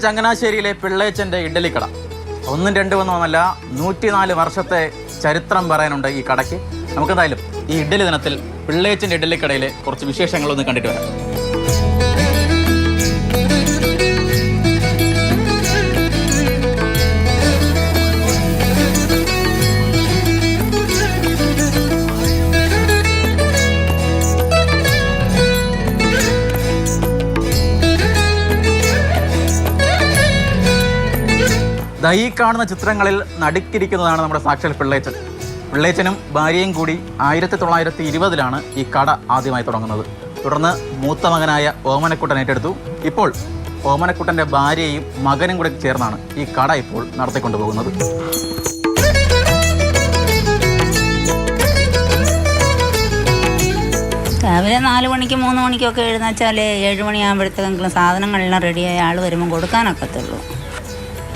ചങ്ങനാശ്ശേരിയിലെ പിള്ളേച്ചന്റെ ഇഡലിക്കട. ഒന്നും രണ്ടും ഒന്നും ഒന്നല്ല നൂറ്റിനാല് വർഷത്തെ ചരിത്രം പറയാനുണ്ട് ഈ കടയ്ക്ക്. നമുക്കെന്തായാലും ഈ ഇഡ്ഡലി ദിനത്തിൽ പിള്ളേച്ചന്റെ ഇഡലിക്കടയിലെ കുറച്ച് വിശേഷങ്ങളൊന്ന് കണ്ടിട്ട് വരാം. ദാ കാണുന്ന ചിത്രങ്ങളിൽ നടുക്കിരിക്കുന്നതാണ് നമ്മുടെ സാക്ഷാൽ പിള്ളേച്ചൻ. പിള്ളേച്ചനും ഭാര്യയും കൂടി ആയിരത്തി തൊള്ളായിരത്തി ഇരുപതിലാണ് ഈ കട ആദ്യമായി തുടങ്ങുന്നത്. തുടർന്ന് മൂത്ത മകനായ ഓമനക്കുട്ടൻ ഏറ്റെടുത്തു. ഇപ്പോൾ ഓമനക്കുട്ടന്റെ ഭാര്യയും മകനും കൂടെ ചേർന്നാണ് ഈ കട ഇപ്പോൾ നടത്തിക്കൊണ്ടുപോകുന്നത്. രാവിലെ നാല് മണിക്ക് മൂന്ന് മണിക്കൊക്കെ എഴുന്നേച്ചാൽ ഏഴ് മണിയാകുമ്പോഴത്തേക്കെങ്കിലും സാധനങ്ങളെല്ലാം റെഡിയായി ആൾ വരുമ്പോൾ കൊടുക്കാനൊക്കത്തുള്ളൂ.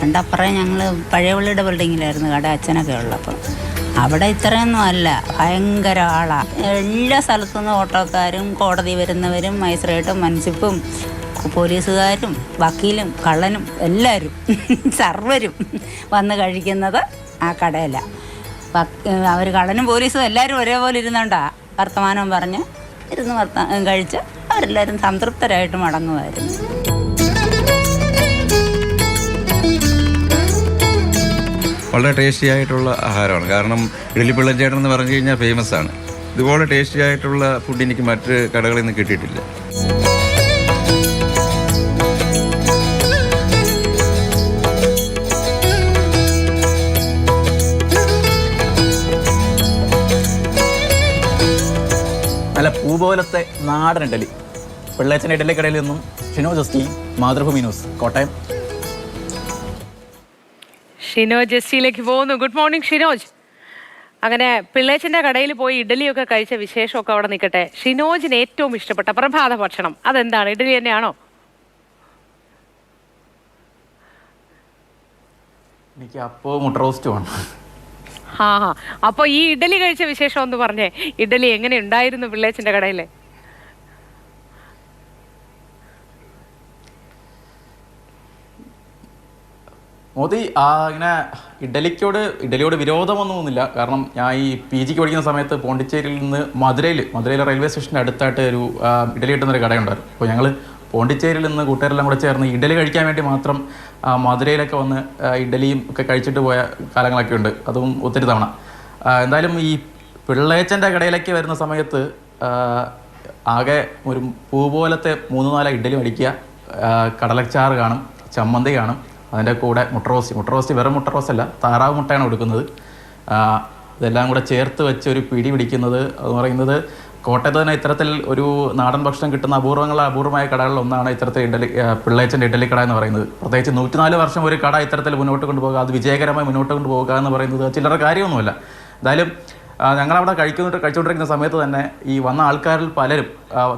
രണ്ടപ്പുറം ഞങ്ങൾ പഴയ പള്ളിയുടെ ബിൽഡിങ്ങിലായിരുന്നു കട അച്ഛനൊക്കെ ഉള്ളപ്പം. അവിടെ ഇത്രയൊന്നും അല്ല. ഭയങ്കര ആളാ. എല്ലാ സ്ഥലത്തു ഓട്ടോക്കാരും കോടതി വരുന്നവരും മൈസ്രേട്ടും മൻസിപ്പും പോലീസുകാരും വക്കീലും കള്ളനും എല്ലാവരും സർവരും വന്ന് കഴിക്കുന്നത് ആ കടയിലാണ് അവർ കള്ളനും പോലീസും എല്ലാവരും ഒരേപോലെ ഇരുന്നുണ്ടാ വർത്തമാനം പറഞ്ഞ് ഇരുന്ന് വർത്ത കഴിച്ച് അവരെല്ലാവരും സംതൃപ്തരായിട്ട് മടങ്ങുമായിരുന്നു വളരെ ടേസ്റ്റി ആയിട്ടുള്ള ആഹാരമാണ്. കാരണം ഇഡലി പിള്ളച്ചേട്ടൻ എന്ന് പറഞ്ഞു കഴിഞ്ഞാൽ ഫേമസ് ആണ്. ഇതുപോലെ ടേസ്റ്റി ആയിട്ടുള്ള ഫുഡ് എനിക്ക് മറ്റ് കടകളിൽ നിന്ന് കിട്ടിയിട്ടില്ല. നല്ല പൂ പോലത്തെ നാടൻ ഇഡലി. പിള്ളേച്ചൻ ഇഡലി കടയിൽ നിന്നും ഷിനോ ജസ്റ്റി മാതൃഭൂമി ന്യൂസ് കോട്ടയം. ഷിനോജ് ജെസ്സിയിലേക്ക് പോകുന്നു. Good morning Shinoj. അങ്ങനെ പിള്ളേച്ചന്റെ കടയിൽ പോയി ഇഡലിയൊക്കെ കഴിച്ച വിശേഷമൊക്കെ അവിടെ നിൽക്കട്ടെ. ഷിനോജിന് ഏറ്റവും ഇഷ്ടപ്പെട്ട പ്രഭാത ഭക്ഷണം അതെന്താണ്? ഇഡലി തന്നെയാണോ? എനിക്ക് മുട്ട റോസ്റ്റ് വേണം. അപ്പോൾ അപ്പൊ ഈ ഇഡലി കഴിച്ച വിശേഷം ഒന്ന് പറഞ്ഞേ. ഇഡലി എങ്ങനെ ഉണ്ടായിരുന്നു പിള്ളേച്ചിന്റെ കടയിലെ മോദി ഇങ്ങനെ ഇഡലിക്കോട് ഇഡലിയോട് വിരോധമൊന്നുമില്ല കാരണം ഞാൻ ഈ പി ജിക്ക് പഠിക്കുന്ന സമയത്ത് പോണ്ടിച്ചേരിയിൽ നിന്ന് മധുരയിൽ മധുരയിലെ റെയിൽവേ സ്റ്റേഷന്റെ അടുത്തായിട്ട് ഒരു ഇഡലി കിട്ടുന്നൊരു കടയുണ്ടായിരുന്നു. അപ്പോൾ ഞങ്ങൾ പോണ്ടിച്ചേരിയിൽ നിന്ന് കൂട്ടുകാരെല്ലാം കൂടെ ചേർന്ന് ഇഡലി കഴിക്കാൻ വേണ്ടി മാത്രം മധുരയിലൊക്കെ വന്ന് ഇഡലിയും ഒക്കെ കഴിച്ചിട്ട് പോയ കാലങ്ങളൊക്കെ ഉണ്ട്. അതും ഒത്തിരി തവണ. എന്തായാലും ഈ പിള്ളേച്ചന്റെ കടയിലേക്ക് വരുന്ന സമയത്ത് ആകെ ഒരു പൂ പോലത്തെ മൂന്ന് നാല് ഇഡലി മേടിക്കുക ആ, കടലച്ചാറ് കാണും ചമ്മന്തി കാണും അതിന്റെ കൂടെ മുട്ടറോസ്റ്റ്. മുട്ടറോസ്റ്റ് മുട്ട റോസ്റ്റ് വെറും മുട്ടറോസ്റ്റ് അല്ല താറാവ് മുട്ടയാണ് കൊടുക്കുന്നത്. ഇതെല്ലാം കൂടെ ചേർത്ത് വെച്ച് ഒരു പിടി പിടിക്കുന്നത് എന്ന് പറയുന്നത് കോട്ടയത്ത് തന്നെ ഇത്തരത്തിൽ ഒരു നാടൻ ഭക്ഷണം കിട്ടുന്ന അപൂർവങ്ങൾ അപൂർവമായ കടകളിൽ ഒന്നാണ് ഇത്തരത്തിൽ ഇഡലി പിള്ളേച്ചന്റെ ഇഡലി കട എന്ന് പറയുന്നത്. പ്രത്യേകിച്ച് നൂറ്റിനാല് വർഷം ഒരു കട ഇത്തരത്തിൽ മുന്നോട്ട് കൊണ്ടുപോകുക അത് വിജയകരമായി മുന്നോട്ട് കൊണ്ടുപോകുക എന്ന് പറയുന്നത് ചില്ലറ കാര്യമൊന്നുമല്ല. എന്തായാലും ഞങ്ങളവിടെ കഴിക്കുന്ന കഴിച്ചുകൊണ്ടിരിക്കുന്ന സമയത്ത് തന്നെ ഈ വന്ന ആൾക്കാരിൽ പലരും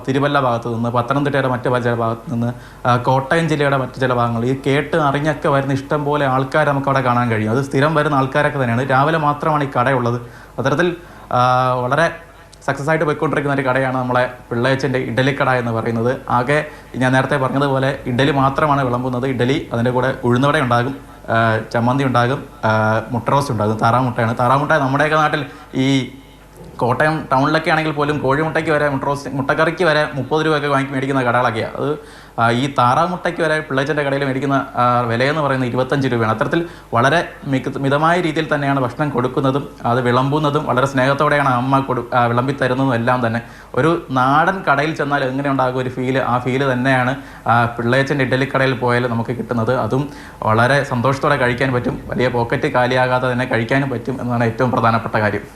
തിരുവല്ല ഭാഗത്ത് നിന്ന് പത്തനംതിട്ടയുടെ മറ്റു ചില ഭാഗത്ത് നിന്ന് കോട്ടയം ജില്ലയുടെ മറ്റു ചില ഭാഗങ്ങൾ ഈ കേട്ട് അറിഞ്ഞൊക്കെ വരുന്ന ഇഷ്ടം പോലെ ആൾക്കാർ നമുക്ക് അവിടെ കാണാൻ കഴിയും. അത് സ്ഥിരം വരുന്ന ആൾക്കാരൊക്കെ തന്നെയാണ്. രാവിലെ മാത്രമാണ് ഈ കടയുള്ളത്. അത്തരത്തിൽ വളരെ സക്സസ് ആയിട്ട് പോയിക്കൊണ്ടിരിക്കുന്ന ഒരു കടയാണ് നമ്മളെ പിള്ളേച്ചന്റെ ഇഡലിക്കട എന്ന് പറയുന്നത്. ആകെ ഞാൻ നേരത്തെ പറഞ്ഞതുപോലെ ഇഡലി മാത്രമാണ് വിളമ്പുന്നത്. ഇഡലി അതിന്റെ കൂടെ ഉഴുന്നവട ഉണ്ടാകും ചമ്മന്തി ഉണ്ടാകും. മുട്ട ഉണ്ടാകും. താറാമുട്ടയാണ്. താറാമുട്ട നമ്മുടെയൊക്കെ നാട്ടിൽ ഈ കോട്ടയം ടൗണിലൊക്കെ ആണെങ്കിൽ പോലും കോഴിമുട്ടയ്ക്ക് വരെ മുട്ടോസ് മുട്ടക്കറിക്ക് വരെ മുപ്പത് രൂപയൊക്കെ വാങ്ങി മേടിക്കുന്ന കടകളൊക്കെയാണ് അത് ഈ താറാമുട്ടയ്ക്ക് വരെ പിള്ളേച്ചന്റെ കടയിൽ മേടിക്കുന്ന വിലയെന്ന് പറയുന്നത് ഇരുപത്തഞ്ച് രൂപയാണ്. അത്തരത്തിൽ വളരെ മിതമായ രീതിയിൽ തന്നെയാണ് ഭക്ഷണം കൊടുക്കുന്നതും അത് വിളമ്പുന്നതും വളരെ സ്നേഹത്തോടെയാണ് അമ്മ കൊടു വിളമ്പി തരുന്നതും എല്ലാം തന്നെ. ഒരു നാടൻ കടയിൽ ചെന്നാൽ എങ്ങനെ ഉണ്ടാകും ഒരു ഫീൽ ആ ഫീൽ തന്നെയാണ് പിള്ളേച്ചന്റെ ഇഡലിക്കടയിൽ പോയാൽ നമുക്ക് കിട്ടുന്നത്. അതും വളരെ സന്തോഷത്തോടെ കഴിക്കാൻ പറ്റും വലിയ പോക്കറ്റ് കാലിയാകാതെ തന്നെ കഴിക്കാനും പറ്റും എന്നാണ് ഏറ്റവും പ്രധാനപ്പെട്ട കാര്യം.